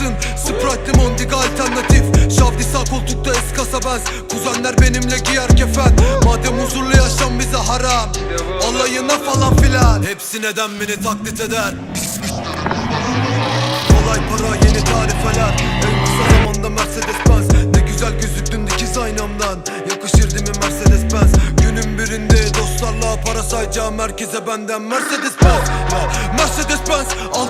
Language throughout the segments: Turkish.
yapamazsın Sprite limondiga alternatif. Şavdi sağ koltukta eskasa benz Kuzenler benimle giyer kefen. Madem huzurlu yaşam bize haram. Alayına falan filan. Hepsi neden beni taklit eder? Kolay para yeni tarifeler. En kısa zamanda Mercedes Benz. Ne güzel gözüktün dikiz aynamdan. Yakışır değil mi Mercedes Benz? Günün birinde dostlarla para sayacağım Herkese benden. Mercedes Benz Mercedes Benz. Altıma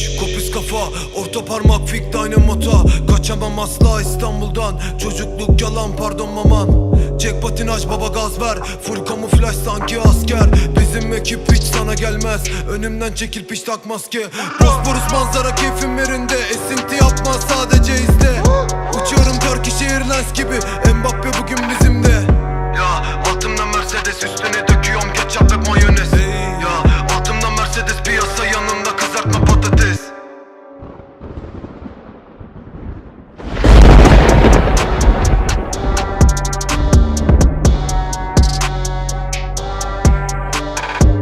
kafa Orta parmak fik dynamota. Kaçamam asla İstanbul'dan. Çocukluk yalan pardon mamam Jack patinaj baba gaz ver. Full kamuflaj sanki asker. Bizim ekip hiç sana gelmez. Önümden çekil piş tak maske. Bosporus manzara keyfim yerinde. Esinti yapma sadece izle. Uçuyorum Turkish Airlines gibi. Mbappe bugün bizimde Ya altımda Mercedes üstüne